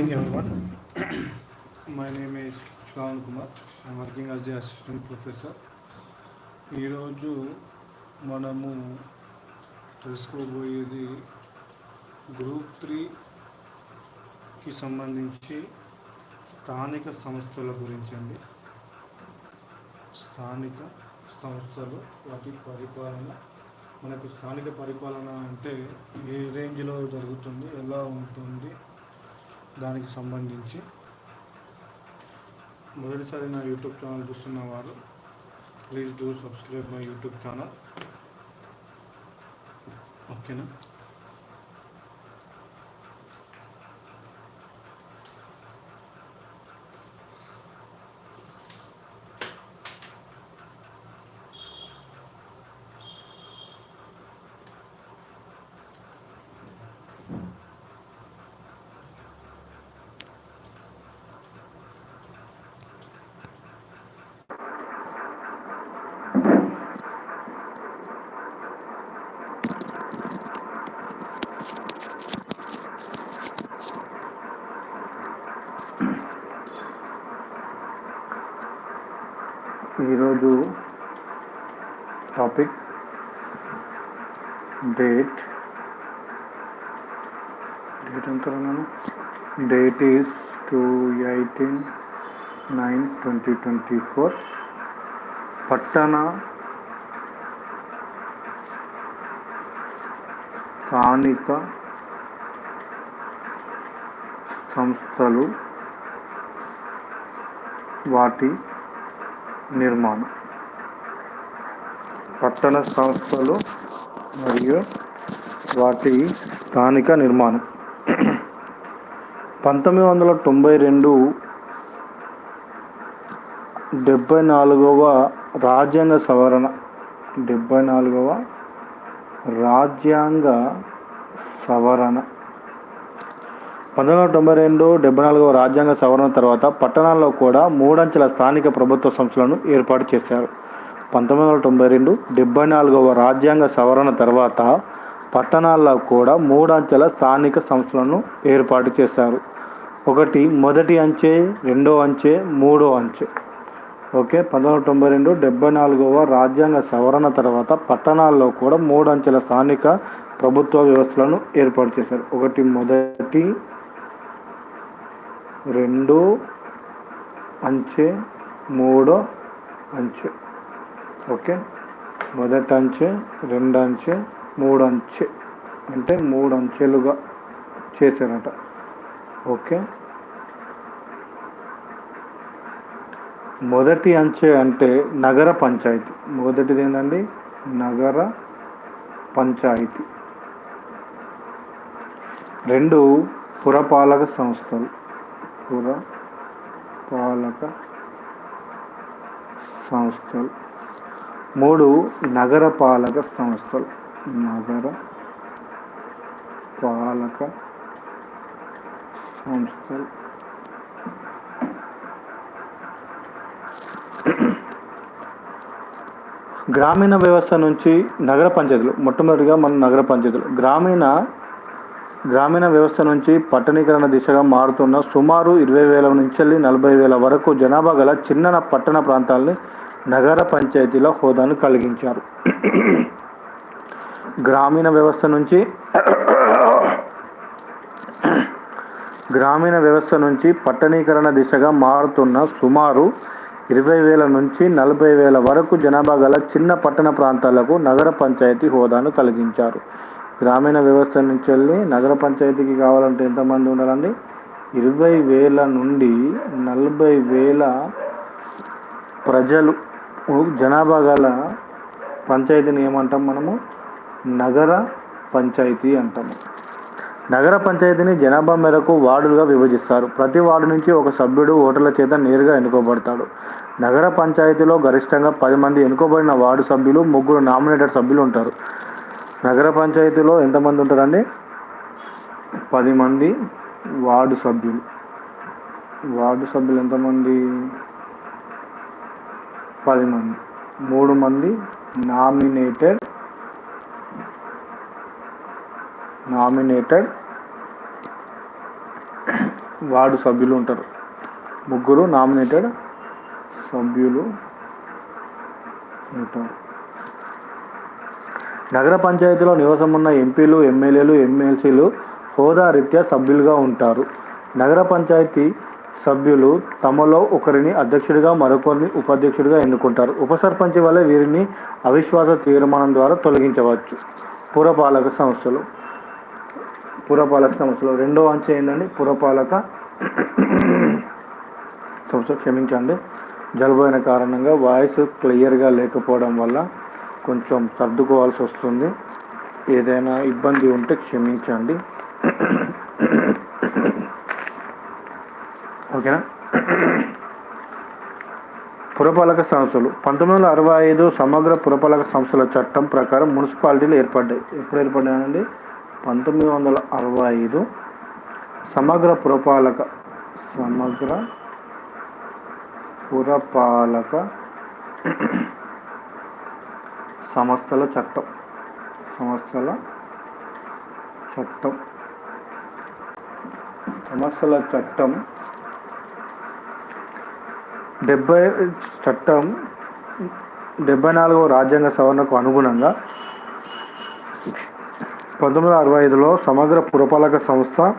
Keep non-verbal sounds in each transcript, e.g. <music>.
evening everyone. <clears throat> My name is Shravan Kumar. I'm working as the assistant professor. ఈరోజు మనము తెలుసుకోబోయేది group త్రీకి సంబంధించి స్థానిక సంస్థల గురించి అండి స్థానిక సంస్థలు వాటి పరిపాలన మనకు స్థానిక పరిపాలన అంటే ఏ రేంజ్లో జరుగుతుంది ఎలా ఉంటుంది దానికి సంబంధించి మొదటిసారి నా యూట్యూబ్ ఛానల్ చూస్తున్న వారు please do subscribe my YouTube channel. ఓకేనా? ఈరోజు టాపిక్ డేట్. డేట్ ఎంత date is two eighteen nine twenty twenty four. పట్టణ స్థానిక సంస్థలు వాటి నిర్మాణం. పట్టణ సంస్థలు మరియు వాటి స్థానిక నిర్మాణం. పంతొమ్మిది వందల తొంభై రెండు డెబ్బై నాలుగవ రాజ్యాంగ సవరణ. డెబ్భై నాలుగవ రాజ్యాంగ సవరణ. పంతొమ్మిది వందల తొంభై రెండు డెబ్బై నాలుగవ రాజ్యాంగ సవరణ తర్వాత పట్టణాల్లో కూడా మూడంచెల స్థానిక ప్రభుత్వ సంస్థలను ఏర్పాటు చేశారు. పంతొమ్మిది వందల తొంభై రెండు డెబ్బై నాలుగవ రాజ్యాంగ సవరణ తర్వాత పట్టణాల్లో కూడా మూడంచెల స్థానిక సంస్థలను ఏర్పాటు చేశారు. ఒకటి మొదటి అంచె రెండో అంచె మూడో అంచె. ఓకే పంతొమ్మిది వందల తొంభై రెండు డెబ్బై నాలుగవ రాజ్యాంగ సవరణ తర్వాత పట్టణాల్లో కూడా మూడంచెల స్థానిక ప్రభుత్వ వ్యవస్థలను ఏర్పాటు చేశారు. ఒకటి మొదటి రెండు అంచె మూడో అంచె. ఓకే? మొదటి అంచె రెండు అంచె మూడు అంచె. అంటే మూడు అంచెలుగా చేశారట. ఓకే? మొదటి అంచె అంటే నగర పంచాయతీ. మొదటిది ఏంటండి నగర పంచాయతీ. రెండు పురపాలక సంస్థలు. పురపాలక సంస్థలు. మూడు నగరపాలక సంస్థలు. నగర పాలక సంస్థలు. గ్రామీణ వ్యవస్థ నుంచి నగర పంచాయతీలు. మొట్టమొదటిగా మన నగర పంచాయతీలు. గ్రామీణ గ్రామీణ వ్యవస్థ నుంచి పట్టణీకరణ దిశగా మారుతున్న సుమారు ఇరవై వేల నుంచి నలభై వేల వరకు జనాభా గల చిన్న పట్టణ ప్రాంతాలని నగర పంచాయతీల హోదాను కలిగించారు. గ్రామీణ వ్యవస్థ నుంచి గ్రామీణ వ్యవస్థ నుంచి పట్టణీకరణ దిశగా మారుతున్న సుమారు ఇరవై వేల నుంచి నలభై వేల వరకు జనాభా గల చిన్న పట్టణ ప్రాంతాలకు నగర పంచాయతీ హోదాను కలిగించారు. గ్రామీణ వ్యవస్థ నుంచి వెళ్ళి నగర పంచాయతీకి కావాలంటే ఎంతమంది ఉండాలండి? ఇరవై వేల నుండి నలభై వేల ప్రజలు. జనాభా గల పంచాయతీని ఏమంటాం మనము? నగర పంచాయతీ అంటాము నగర పంచాయతీని జనాభా మేరకు వార్డులుగా విభజిస్తారు. ప్రతి వార్డు నుంచి ఒక సభ్యుడు ఓటర్ల చేత నేరుగా ఎన్నుకోబడతాడు. నగర పంచాయతీలో గరిష్టంగా పది మంది ఎన్నుకోబడిన వార్డు సభ్యులు ముగ్గురు నామినేటెడ్ సభ్యులు ఉంటారు. నగర పంచాయతీలో ఎంతమంది ఉంటారండి? పది మంది వార్డు సభ్యులు. వార్డు సభ్యులు ఎంతమంది? పది మంది. మూడు మంది నామినేటెడ్. నామినేటెడ్ వార్డు సభ్యులు ఉంటారు. ముగ్గురు నామినేటెడ్ సభ్యులు ఉంటారు. నగర పంచాయతీలో నివాసం ఉన్న ఎంపీలు ఎమ్మెల్యేలు ఎమ్మెల్సీలు హోదా రీత్యా సభ్యులుగా ఉంటారు. నగర పంచాయతీ సభ్యులు తమలో ఒకరిని అధ్యక్షుడిగా మరొకరిని ఉపాధ్యక్షుడిగా ఎన్నుకుంటారు. ఉప సర్పంచ్ వల్ల వీరిని అవిశ్వాస తీర్మానం ద్వారా తొలగించవచ్చు. పురపాలక సంస్థలు. పురపాలక సంస్థలు. రెండో అంచె ఏంటండి పురపాలక సంస్థ క్షమించండి. జలబోయిన కారణంగా వాయిస్ క్లియర్గా లేకపోవడం వల్ల కొంచెం సర్దుకోవాల్సి వస్తుంది. ఏదైనా ఇబ్బంది ఉంటే క్షమించండి. ఓకేనా? పురపాలక సంస్థలు. పంతొమ్మిది వందల అరవై ఐదు సమగ్ర పురపాలక సంస్థల చట్టం ప్రకారం మున్సిపాలిటీలు ఏర్పడ్డాయి. ఎప్పుడు ఏర్పడ్డాయండి? పంతొమ్మిది వందల అరవై ఐదు సమగ్ర పురపాలక సమగ్ర పురపాలక సంస్థల చట్టం. సంస్థల చట్టం. సంస్థల చట్టం. డెబ్బై చట్టం డెబ్బై నాలుగవ రాజ్యాంగ సవరణకు అనుగుణంగా పంతొమ్మిది వందల అరవై ఐదులో సమగ్ర పురపాలక సంస్థ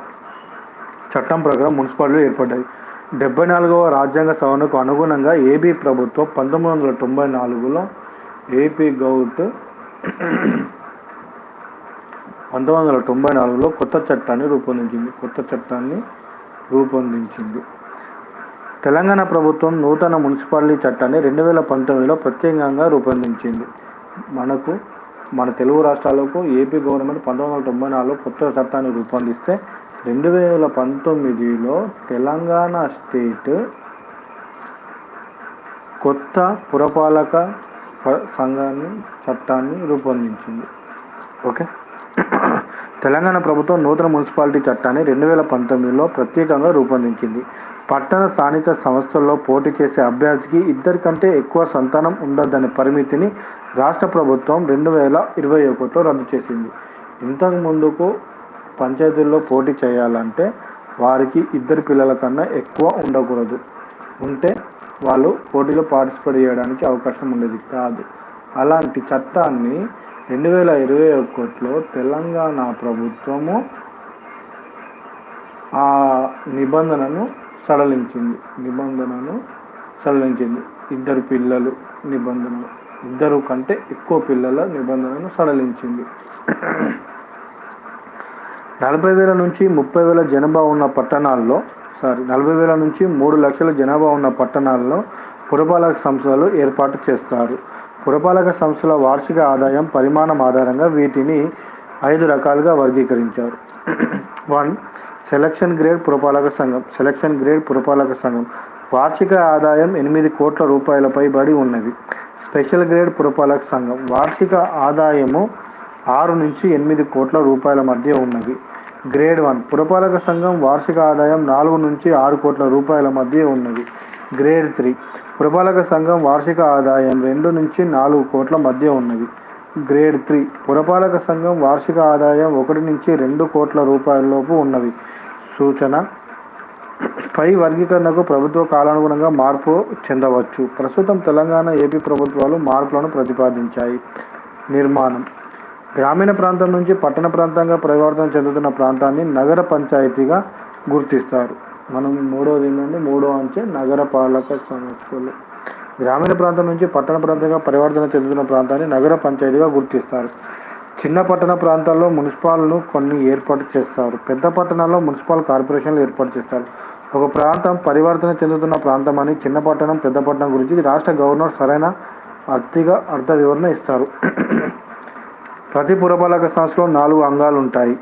చట్టం ప్రకారం మున్సిపాలిటీలు ఏర్పడ్డాయి. డెబ్బై నాలుగవ రాజ్యాంగ సవరణకు అనుగుణంగా ఏబీ ప్రభుత్వం పంతొమ్మిది వందల తొంభై నాలుగులో ఏపీ గౌట్ పంతొమ్మిది వందల తొంభై నాలుగులో కొత్త చట్టాన్ని రూపొందించింది. కొత్త చట్టాన్ని రూపొందించింది. తెలంగాణ ప్రభుత్వం నూతన మున్సిపాలిటీ చట్టాన్ని రెండు వేల పంతొమ్మిదిలో ప్రత్యేకంగా రూపొందించింది. మనకు మన తెలుగు రాష్ట్రాలకు ఏపీ గవర్నమెంట్ పంతొమ్మిది వందల తొంభై నాలుగులో కొత్త చట్టాన్ని రూపొందిస్తే రెండు వేల పంతొమ్మిదిలో తెలంగాణ స్టేట్ కొత్త పురపాలక సంఘాన్ని చట్టాన్ని రూపొందించింది. ఓకే? తెలంగాణ ప్రభుత్వం నూతన మున్సిపాలిటీ చట్టాన్ని రెండు వేల పంతొమ్మిదిలో ప్రత్యేకంగా రూపొందించింది. పట్టణ స్థానిక సంస్థల్లో పోటీ చేసే అభ్యర్థికి ఇద్దరి కంటే ఎక్కువ సంతానం ఉండదనే పరిమితిని రాష్ట్ర ప్రభుత్వం రెండు వేల ఇరవై ఒకటిలో రద్దు చేసింది. ఇంతకు ముందుకు పంచాయతీల్లో పోటీ చేయాలంటే వారికి ఇద్దరు పిల్లల కన్నా ఎక్కువ ఉండకూడదు. ఉంటే వాళ్ళు పోటీలో పార్టిసిపేట్ చేయడానికి అవకాశం ఉండేది కాదు. అలాంటి చట్టాన్ని రెండు వేల ఇరవై ఒకటిలో తెలంగాణ ప్రభుత్వము ఆ నిబంధనను సడలించింది. నిబంధనను సడలించింది. ఇద్దరు పిల్లలు నిబంధనలు. ఇద్దరు కంటే ఎక్కువ పిల్లల నిబంధనను సడలించింది. నలభై వేల నుంచి ముప్పై వేల జనాభా ఉన్న పట్టణాల్లో సారీ నలభై వేల నుంచి మూడు లక్షల జనాభా ఉన్న పట్టణాల్లో పురపాలక సంస్థలు ఏర్పాటు చేస్తారు. పురపాలక సంస్థల వార్షిక ఆదాయం పరిమాణం ఆధారంగా వీటిని ఐదు రకాలుగా వర్గీకరించారు. వన్ సెలక్షన్ గ్రేడ్ పురపాలక సంఘం సెలక్షన్ గ్రేడ్ పురపాలక సంఘం. వార్షిక ఆదాయం ఎనిమిది కోట్ల రూపాయలపై బడి ఉన్నది. స్పెషల్ గ్రేడ్ పురపాలక సంఘం. వార్షిక ఆదాయము ఆరు నుంచి ఎనిమిది కోట్ల రూపాయల మధ్య ఉన్నది. Grade one. పురపాలక సంఘం వార్షిక ఆదాయం నాలుగు నుంచి ఆరు కోట్ల రూపాయల మధ్య ఉన్నది. Grade three. పురపాలక సంఘం వార్షిక ఆదాయం రెండు నుంచి నాలుగు కోట్ల మధ్య ఉన్నది. Grade three. పురపాలక సంఘం వార్షిక ఆదాయం ఒకటి నుంచి రెండు కోట్ల రూపాయలలోపు ఉన్నవి సూచన. పై వర్గీకరణకు ప్రభుత్వ కాలానుగుణంగా మార్పు చెందవచ్చు. ప్రస్తుతం తెలంగాణ ఏపీ ప్రభుత్వాలు మార్పులను ప్రతిపాదించాయి. నిర్మాణం. గ్రామీణ ప్రాంతం నుంచి పట్టణ ప్రాంతంగా పరివర్తన చెందుతున్న ప్రాంతాన్ని నగర పంచాయతీగా గుర్తిస్తారు. మనం మూడోది ఏంటంటే మూడో అంచె నగరపాలక సంస్థలు. గ్రామీణ ప్రాంతం నుంచి పట్టణ ప్రాంతంగా పరివర్తన చెందుతున్న ప్రాంతాన్ని నగర పంచాయతీగా గుర్తిస్తారు. చిన్న పట్టణ ప్రాంతాల్లో మున్సిపాలను కొన్ని ఏర్పాటు చేస్తారు. పెద్ద పట్టణాల్లో మున్సిపల్ కార్పొరేషన్లు ఏర్పాటు చేస్తారు. ఒక ప్రాంతం పరివర్తన చెందుతున్న ప్రాంతం అని చిన్న పట్టణం పెద్ద పట్టణం గురించి రాష్ట్ర గవర్నర్ సరైన అర్థిగా అర్థ వివరణ ఇస్తారు. ప్రతి పురపాలక సంస్థలో నాలుగు అంగాలు ఉంటాయి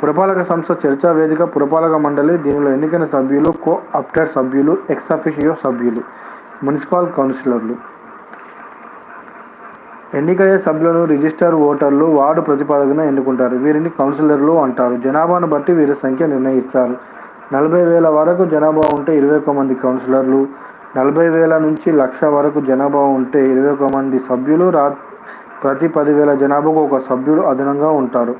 పురపాలక సంస్థ చర్చా వేదిక పురపాలక మండలి దీనిలో ఎన్నికైన సభ్యులు కో అప్టెడ్ సభ్యులు ఎక్స్ అఫిషియో సభ్యులు మున్సిపల్ కౌన్సిలర్లు. ఎన్నికయ్యే సభ్యులను రిజిస్టర్ ఓటర్లు వార్డు ప్రతిపాదకన ఎన్నుకుంటారు. వీరిని కౌన్సిలర్లు అంటారు. జనాభాను బట్టి వీరి సంఖ్య నిర్ణయిస్తారు. నలభై వేల వరకు జనాభా ఉంటే ఇరవై ఒక్క మంది కౌన్సిలర్లు. నలభై వేల నుంచి లక్ష వరకు జనాభా ఉంటే ఇరవై ఒక్క మంది సభ్యులు. రా ప్రతి పదివేల జనాభాకు ఒక సభ్యుడు అదనంగా ఉంటారు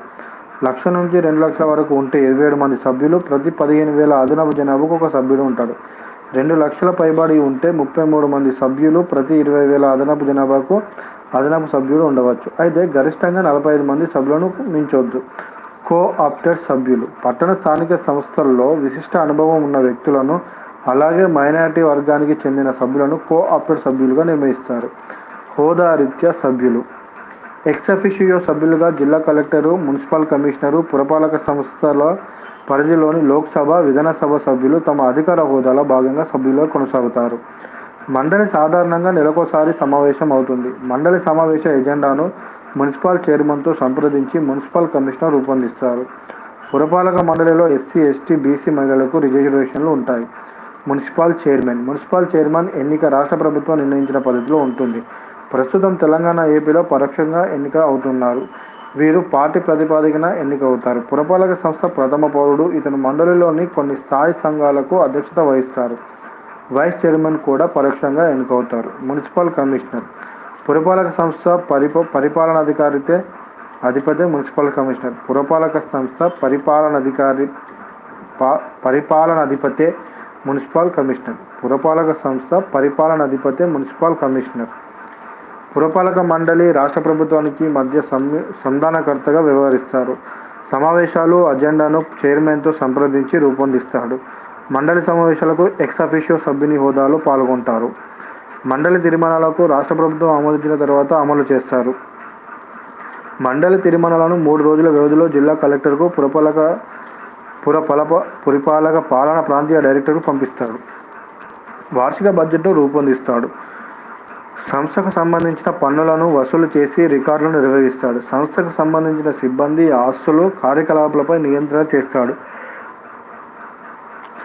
లక్ష నుంచి రెండు లక్షల వరకు ఉంటే ఇరవై ఏడు మంది సభ్యులు ప్రతి పదిహేను వేల అదనపు జనాభాకు ఒక సభ్యుడు ఉంటాడు. రెండు లక్షల పైబడి ఉంటే ముప్పై మూడు మంది సభ్యులు ప్రతి ఇరవై వేల అదనపు జనాభాకు అదనపు సభ్యుడు ఉండవచ్చు. అయితే గరిష్టంగా నలభై ఐదు మంది సభ్యులను మించొద్దు. కో ఆప్టెడ్ సభ్యులు. పట్టణ స్థానిక సంస్థల్లో విశిష్ట అనుభవం ఉన్న వ్యక్తులను అలాగే మైనారిటీ వర్గానికి చెందిన సభ్యులను కో ఆప్టెడ్ సభ్యులుగా నిర్ణయిస్తారు. హోదా రీత్యా సభ్యులు. ఎక్సఫిషియో సభ్యులుగా జిల్లా కలెక్టరు మున్సిపల్ కమిషనరు పురపాలక సంస్థల పరిధిలోని లోక్సభ విధానసభ సభ్యులు తమ అధికార హోదాలో భాగంగా సభ్యులుగా కొనసాగుతారు. మండలి సాధారణంగా నెలకోసారి సమావేశం అవుతుంది. మండలి సమావేశ ఎజెండాను మున్సిపల్ చైర్మన్తో సంప్రదించి మున్సిపల్ కమిషనర్ రూపొందిస్తారు. పురపాలక మండలిలో ఎస్సీ ఎస్టీ బీసీ మహిళలకు రిజర్వేషన్లు ఉంటాయి. Municipal chairman. మున్సిపల్ చైర్మన్ ఎన్నిక రాష్ట్ర ప్రభుత్వం నిర్ణయించిన పద్ధతిలో ఉంటుంది. ప్రస్తుతం తెలంగాణ ఏపీలో పరోక్షంగా ఎన్నిక అవుతున్నారు. వీరు పార్టీ ప్రతిపాదికన ఎన్నికవుతారు. పురపాలక సంస్థ ప్రథమ పౌరుడు ఇతను మండలిలోని కొన్ని స్థాయి సంఘాలకు అధ్యక్షత వహిస్తారు. వైస్ చైర్మన్ కూడా పరోక్షంగా ఎన్నికవుతారు. Municipal commissioner. పురపాలక సంస్థ పరిప పరిపాలనాధికారితే అధిపతి మున్సిపల్ కమిషనర్. పురపాలక సంస్థ పరిపాలనాధికారి పా పరిపాలనాధిపతే మున్సిపల్ కమిషనర్. పురపాలక సంస్థ పరిపాలనాధిపతే మున్సిపల్ కమిషనర్. పురపాలక మండలి రాష్ట్ర ప్రభుత్వానికి మధ్య సంధానకర్తగా వ్యవహరిస్తారు. సమావేశాలు అజెండాను చైర్మన్తో సంప్రదించి రూపొందిస్తాడు. మండలి సమావేశాలకు ఎక్స్ అఫీషియో సభ్యుని హోదాలో పాల్గొంటారు. మండలి తీర్మానాలకు రాష్ట్ర ప్రభుత్వం ఆమోదించిన తర్వాత అమలు చేస్తారు. మండలి తీర్మానాలను మూడు రోజుల వ్యవధిలో జిల్లా కలెక్టర్కు పురపాలక పురపాలప పురపాలక పాలన ప్రాంతీయ డైరెక్టర్కు పంపిస్తాడు వార్షిక బడ్జెట్ను రూపొందిస్తాడు. సంస్థకు సంబంధించిన పన్నులను వసూలు చేసి రికార్డులను నిర్వహిస్తాడు. సంస్థకు సంబంధించిన సిబ్బంది ఆస్తులు కార్యకలాపాలపై నియంత్రణ చేస్తాడు.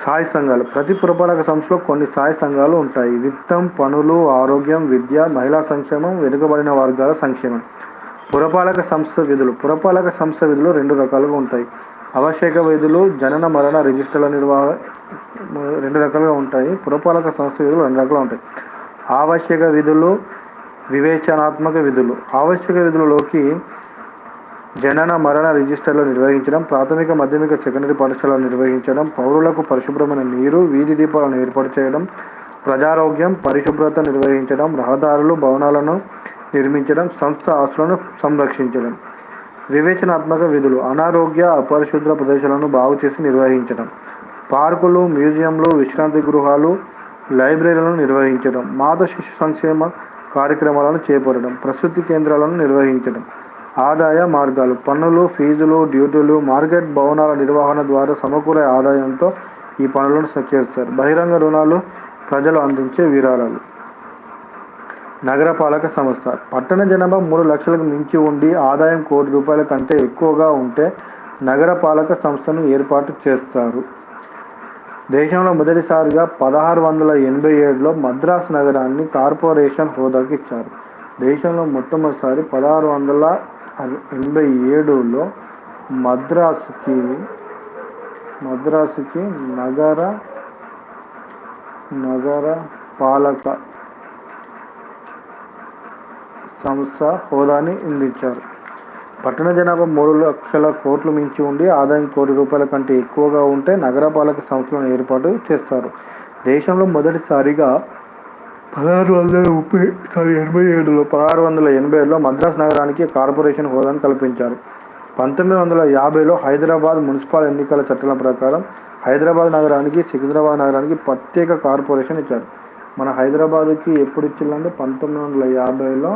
సాయి సంఘాలు. ప్రతి పురపాలక సంస్థలో కొన్ని సాయి సంఘాలు ఉంటాయి. విత్తం పనులు ఆరోగ్యం విద్య మహిళా సంక్షేమం వెనుకబడిన వర్గాల సంక్షేమం. పురపాలక సంస్థ విధులు. పురపాలక సంస్థ విధులు రెండు రకాలుగా ఉంటాయి. అవశేక విధులు జనన మరణ రిజిస్టర్ల నిర్వాహ రెండు రకాలుగా ఉంటాయి. పురపాలక సంస్థ విధులు రెండు రకాలుగా ఉంటాయి. ఆవశ్యక విధులు వివేచనాత్మక విధులు. ఆవశ్యక విధులలోకి జనన మరణ రిజిస్టర్లు నిర్వహించడం ప్రాథమిక మాధ్యమిక సెకండరీ పాఠశాలలు నిర్వహించడం పౌరులకు పరిశుభ్రమైన నీరు వీధి దీపాలను ఏర్పాటు చేయడం ప్రజారోగ్యం పరిశుభ్రత నిర్వహించడం రహదారులు భవనాలను నిర్మించడం సంస్థ ఆస్తులను సంరక్షించడం వివేచనాత్మక విధులు అనారోగ్య అపరిశుద్ధ ప్రదేశాలను బాగు చేసి నిర్వహించడం పార్కులు మ్యూజియంలు విశ్రాంతి గృహాలు లైబ్రరీలను నిర్వహించడం మాత శిశు సంక్షేమ కార్యక్రమాలను చేపట్టడం ప్రసూతి కేంద్రాలను నిర్వహించడం ఆదాయ మార్గాలు పన్నులు ఫీజులు డ్యూటీలు మార్కెట్ భవనాల నిర్వహణ ద్వారా సమకూల ఆదాయంతో ఈ పనులను చేస్తారు. బహిరంగ రుణాలు ప్రజలు అందించే విరాళాలు. నగరపాలక సంస్థ. పట్టణ జనాభా మూడు లక్షలకు మించి ఉండి ఆదాయం కోటి రూపాయల కంటే ఎక్కువగా ఉంటే నగరపాలక సంస్థను ఏర్పాటు చేస్తారు. దేశంలో మొదటిసారిగా పదహారు వందల ఎనభై ఏడులో మద్రాస్ నగరాన్ని కార్పొరేషన్ హోదాకి ఇచ్చారు. దేశంలో మొట్టమొదటిసారి పదహారు వందల ఎనభై ఏడులో మద్రాసుకి మద్రాసుకి నగర నగర పాలక సంస్థ హోదాని అందించారు. పట్టణ జనాభా మూడు లక్షల కోట్లు మించి ఉండి ఆదాయం కోటి రూపాయల కంటే ఎక్కువగా ఉంటే నగరపాలక సంస్థలను ఏర్పాటు చేస్తారు. దేశంలో మొదటిసారిగా పదహారు వందల ముప్పై సారీ ఎనభై ఏడులో పదహారు వందల ఎనభై ఏడులో మద్రాస్ నగరానికి కార్పొరేషన్ హోదాను కల్పించారు. పంతొమ్మిది వందల యాభైలో హైదరాబాద్ మున్సిపల్ ఎన్నికల చట్టాల ప్రకారం హైదరాబాద్ నగరానికి సికింద్రాబాద్ నగరానికి ప్రత్యేక కార్పొరేషన్ ఇచ్చారు. మన హైదరాబాద్కి ఎప్పుడు ఇచ్చిందంటే పంతొమ్మిది వందల యాభైలో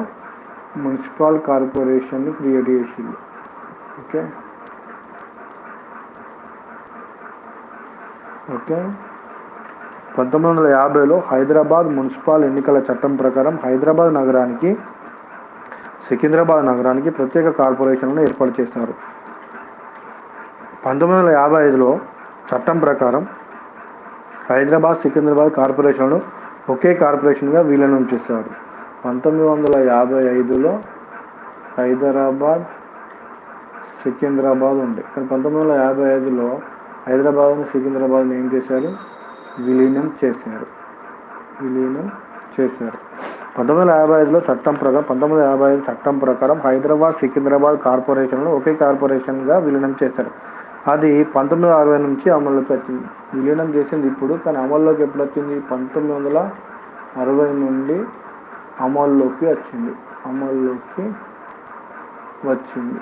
మున్సిపల్ కార్పొరేషన్ని క్రియేట్ చేసింది. ఓకే? ఓకే? పంతొమ్మిది వందల యాభైలో హైదరాబాద్ మున్సిపల్ ఎన్నికల చట్టం ప్రకారం హైదరాబాద్ నగరానికి సికింద్రాబాద్ నగరానికి ప్రత్యేక కార్పొరేషన్లను ఏర్పాటు చేస్తారు. పంతొమ్మిది వందల యాభై ఐదులో చట్టం ప్రకారం హైదరాబాద్ సికింద్రాబాద్ కార్పొరేషన్లను ఒకే కార్పొరేషన్గా విలీనం చేశారు పంతొమ్మిది వందల యాభై ఐదులో హైదరాబాద్ సికింద్రాబాద్ ఉండే కానీ పంతొమ్మిది వందల యాభై ఐదులో హైదరాబాద్ని సికింద్రాబాద్ని ఏం చేశారు? విలీనం చేశారు. విలీనం చేశారు. పంతొమ్మిది వందల యాభై ఐదులో చట్టం ప్రకారం పంతొమ్మిది వందల యాభై ఐదు చట్టం ప్రకారం హైదరాబాద్ సికింద్రాబాద్ కార్పొరేషన్లో ఒకే కార్పొరేషన్గా విలీనం చేశారు. అది పంతొమ్మిది వందల అరవై నుంచి అమల్లోకి వచ్చింది. విలీనం చేసింది ఇప్పుడు కానీ అమల్లోకి ఎప్పుడు వచ్చింది? పంతొమ్మిది వందల అరవై నుండి అమల్లోకి వచ్చింది. అమల్లోకి వచ్చింది.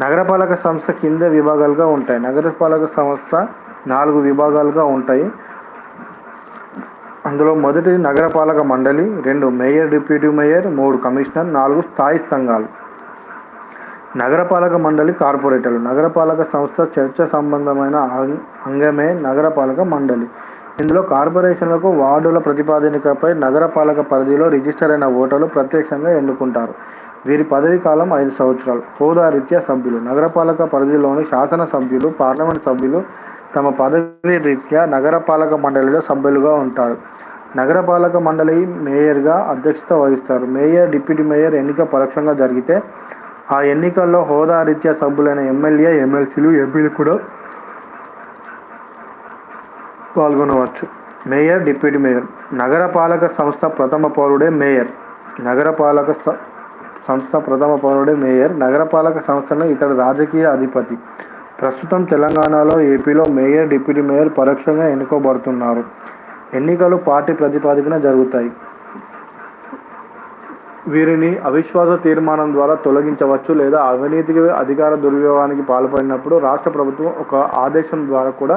నగరపాలక సంస్థ కింద విభాగాలుగా ఉంటాయి. నగరపాలక సంస్థ నాలుగు విభాగాలుగా ఉంటాయి. అందులో మొదటి నగరపాలక మండలి రెండు మేయర్ డిప్యూటీ మేయర్ మూడు కమిషనర్ నాలుగు స్థాయి సంఘాలు. నగరపాలక మండలి కార్పొరేటర్లు. నగరపాలక సంస్థ చర్చ సంబంధమైన అం- అంగమే నగరపాలక మండలి. ఇందులో కార్పొరేషన్లకు వార్డుల ప్రతిపాదనపై నగరపాలక పరిధిలో రిజిస్టర్ అయిన ఓటర్లు ప్రత్యక్షంగా ఎన్నుకుంటారు. వీరి పదవీ కాలం ఐదు సంవత్సరాలు. హోదా రీత్యా సభ్యులు. నగరపాలక పరిధిలోని శాసన సభ్యులు పార్లమెంట్ సభ్యులు తమ పదవి రీత్యా నగరపాలక మండలిలో సభ్యులుగా ఉంటారు. నగరపాలక మండలి మేయర్గా అధ్యక్షత వహిస్తారు. మేయర్ డిప్యూటీ మేయర్ ఎన్నిక పరోక్షంగా జరిగితే ఆ ఎన్నికల్లో హోదా రీత్యా సభ్యులైన ఎమ్మెల్యే ఎమ్మెల్సీలు ఎంపీలు కూడా పాల్గొనవచ్చు. Mayor deputy mayor. నగరపాలక సంస్థ ప్రథమ పౌరుడే మేయర్. నగరపాలక సంస్థ ప్రథమ పౌరుడే మేయర్. నగరపాలక సంస్థను ఇతడు రాజకీయ అధిపతి. ప్రస్తుతం తెలంగాణలో ఏపీలో మేయర్ డిప్యూటీ మేయర్ పరోక్షంగా ఎన్నుకోబడుతున్నారు. ఎన్నికలు పార్టీ ప్రతిపాదికన జరుగుతాయి. వీరిని అవిశ్వాస తీర్మానం ద్వారా తొలగించవచ్చు లేదా అవినీతికి అధికార దుర్వినియోగానికి పాల్పడినప్పుడు రాష్ట్ర ప్రభుత్వం ఒక ఆదేశం ద్వారా కూడా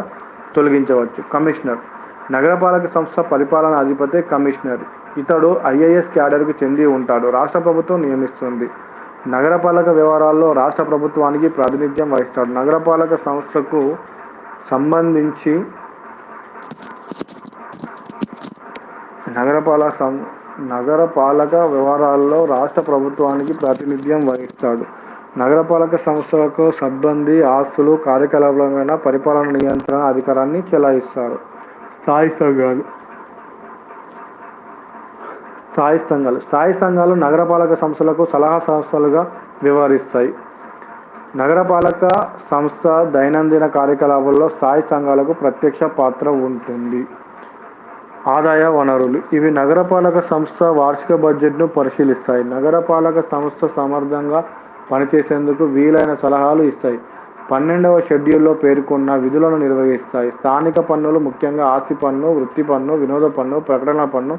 తొలగించవచ్చు. కమిషనర్. నగరపాలక సంస్థ పరిపాలన అధిపతి కమిషనర్. ఇతడు ఐఏఎస్ క్యాడర్కు చెంది ఉంటాడు. రాష్ట్ర ప్రభుత్వం నియమిస్తుంది. నగరపాలక వ్యవహారాల్లో రాష్ట్ర ప్రభుత్వానికి ప్రాతినిధ్యం వహిస్తాడు. నగరపాలక సంస్థకు సంబంధించి నగరపాలక సం నగరపాలక వ్యవహారాల్లో రాష్ట్ర ప్రభుత్వానికి ప్రాతినిధ్యం వహిస్తాడు. నగరపాలక సంస్థలకు సిబ్బంది ఆస్తులు కార్యకలాపాలమైన పరిపాలన నియంత్రణ అధికారాన్ని చెలాయిస్తారు. స్థాయి సంఘాలు. స్థాయి సంఘాలు. స్థాయి సంఘాలు నగరపాలక సంస్థలకు సలహా సంస్థలుగా వ్యవహరిస్తాయి. నగరపాలక సంస్థ దైనందిన కార్యకలాపాల్లో స్థాయి సంఘాలకు ప్రత్యక్ష పాత్ర ఉంటుంది. ఆదాయ వనరులు. ఇవి నగరపాలక సంస్థ వార్షిక బడ్జెట్ను పరిశీలిస్తాయి. నగరపాలక సంస్థ సమర్థంగా పనిచేసేందుకు వీలైన సలహాలు ఇస్తాయి. పన్నెండవ షెడ్యూల్లో పేర్కొన్న విధులను నిర్వహిస్తాయి. స్థానిక పన్నులు ముఖ్యంగా ఆస్తి పన్ను వృత్తి పన్ను వినోద పన్ను ప్రకటన పన్ను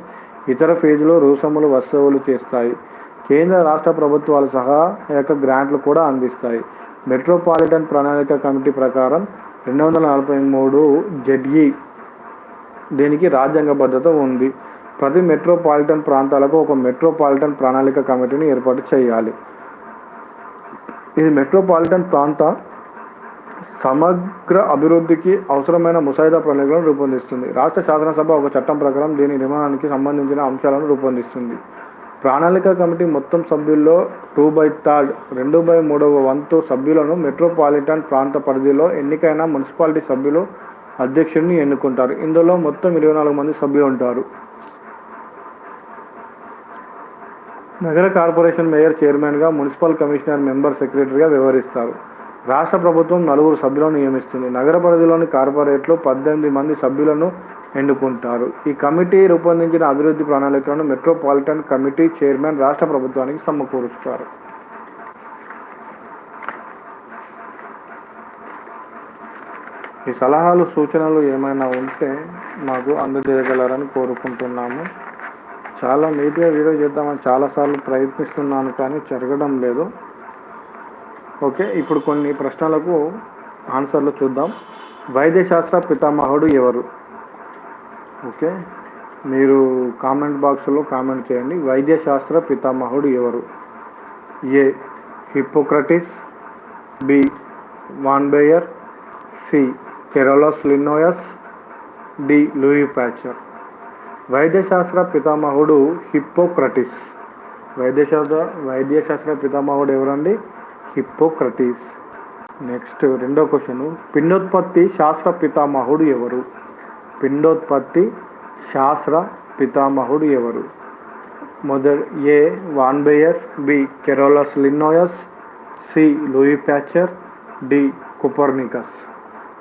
ఇతర ఫీజులు రుసుములు వసూలు చేస్తాయి. కేంద్ర రాష్ట్ర ప్రభుత్వాలు సహాయక గ్రాంట్లు కూడా అందిస్తాయి. మెట్రోపాలిటన్ ప్రణాళిక కమిటీ ప్రకారం రెండు వందల నలభై మూడు జడ్ఈ దీనికి రాజ్యాంగబద్ధత ఉంది. ప్రతి మెట్రోపాలిటన్ ప్రాంతాలకు ఒక మెట్రోపాలిటన్ ప్రణాళిక కమిటీని ఏర్పాటు చేయాలి. ఇది మెట్రోపాలిటన్ ప్రాంత సమగ్ర అభివృద్ధికి అవసరమైన ముసాయిదా ప్రణాళికలను రూపొందిస్తుంది. రాష్ట్ర శాసనసభ ఒక చట్టం ప్రకారం దీని నిర్మాణానికి సంబంధించిన అంశాలను రూపొందిస్తుంది. ప్రణాళిక కమిటీ మొత్తం సభ్యుల్లో టూ బై థర్డ్ రెండు బై మూడవ వంతు సభ్యులను మెట్రోపాలిటన్ ప్రాంత పరిధిలో ఎన్నికైన మున్సిపాలిటీ సభ్యులు అధ్యక్షుడిని ఎన్నుకుంటారు. ఇందులో మొత్తం ఇరవై నాలుగు మంది సభ్యులు ఉంటారు. నగర కార్పొరేషన్ మేయర్ చైర్మన్గా మున్సిపల్ కమిషనర్ మెంబర్ సెక్రటరీగా వ్యవహరిస్తారు. రాష్ట్ర ప్రభుత్వం నలుగురు సభ్యులను నియమిస్తుంది. నగర పరిధిలోని కార్పొరేట్లు పద్దెనిమిది మంది సభ్యులను ఎన్నుకుంటారు. ఈ కమిటీ రూపొందించిన అభివృద్ధి ప్రణాళికలను మెట్రోపాలిటన్ కమిటీ చైర్మన్ రాష్ట్ర ప్రభుత్వానికి సమకూరుస్తారు. ఈ సలహాలు సూచనలు ఏమైనా ఉంటే మాకు అందజేయగలరని కోరుకుంటున్నాము. చాలా నీట్గా వీడియో చేద్దామని చాలాసార్లు ప్రయత్నిస్తున్నాను కానీ జరగడం లేదు. ఓకే ఇప్పుడు కొన్ని ప్రశ్నలకు ఆన్సర్లు చూద్దాం. వైద్యశాస్త్ర పితామహుడు ఎవరు? ఓకే మీరు కామెంట్ బాక్స్లో కామెంట్ చేయండి. వైద్యశాస్త్ర పితామహుడు ఎవరు? A Hippocrates B Von Baer C Carolus Linnaeus D Louis Pasteur. వైద్యశాస్త్ర పితామహుడు హిప్పోక్రటిస్. వైద్యశాస్త్ర వైద్యశాస్త్ర పితామహుడు ఎవరండి? హిప్పోక్రటిస్. నెక్స్ట్ రెండో క్వశ్చన్ పిండోత్పత్తి శాస్త్ర పితామహుడు ఎవరు? పిండోత్పత్తి శాస్త్ర పితామహుడు ఎవరు? మొదటి A von Baer B Carolus Linnaeus C Louis Pasteur D Copernicus.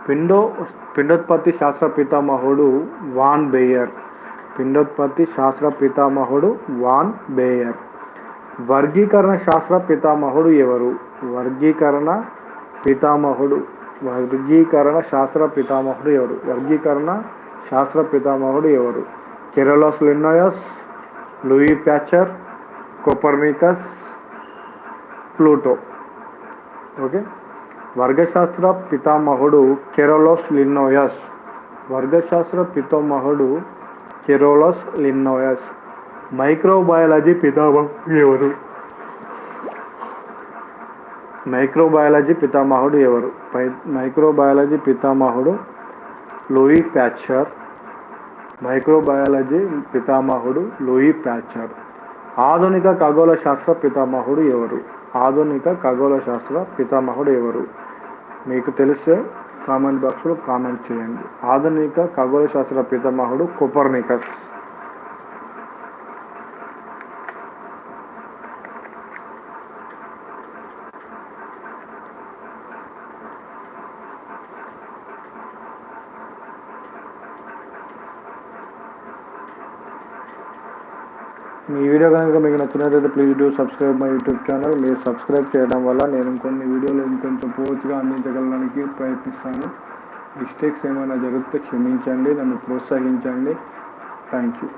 పిండో పిండోత్పత్తి శాస్త్ర పితామహుడు వాన్ బేయర్. పిండోత్పత్తి శాస్త్ర పితామహుడు వాన్ బేయర్. వర్గీకరణ శాస్త్ర పితామహుడు ఎవరు? వర్గీకరణ పితామహుడు. వర్గీకరణ శాస్త్ర పితామహుడు ఎవరు? వర్గీకరణ శాస్త్ర పితామహుడు ఎవరు? Carolus Linnaeus Louis Pasteur Copernicus Pluto. Okay? వర్గశాస్త్ర పితామహుడు కెరోలోస్ లిన్నోయస్. వర్గశాస్త్ర పితామహుడు కెరోలోస్ లిన్నోయస్ మైక్రోబయాలజీ పితామహుడు ఎవరు? మైక్రోబయాలజీ పితామహుడు ఎవరు? పై మైక్రోబయాలజీ పితామహుడు లూయి ప్యాచర్ మైక్రోబయాలజీ పితామహుడు లూయి ప్యాచర్ ఆధునిక ఖగోళ శాస్త్ర పితామహుడు ఎవరు? ఆధునిక ఖగోళ శాస్త్ర పితామహుడు ఎవరు? మీకు తెలిస్తే కామెంట్ బాక్స్లో కామెంట్ చేయండి. ఆధునిక ఖగోళ శాస్త్ర పితామహుడు కొపర్నికస్. మీ వీడియో కనుక మీకు నచ్చినట్లయితే please do subscribe my YouTube channel మీరు సబ్స్క్రైబ్ చేయడం వల్ల నేను కొన్ని వీడియోలు ఇంకొంచెం పూర్తిగా అందించగలడానికి ప్రయత్నిస్తాను. మిస్టేక్స్ ఏమైనా జరిగితే క్షమించండి నన్ను ప్రోత్సహించండి. Thank you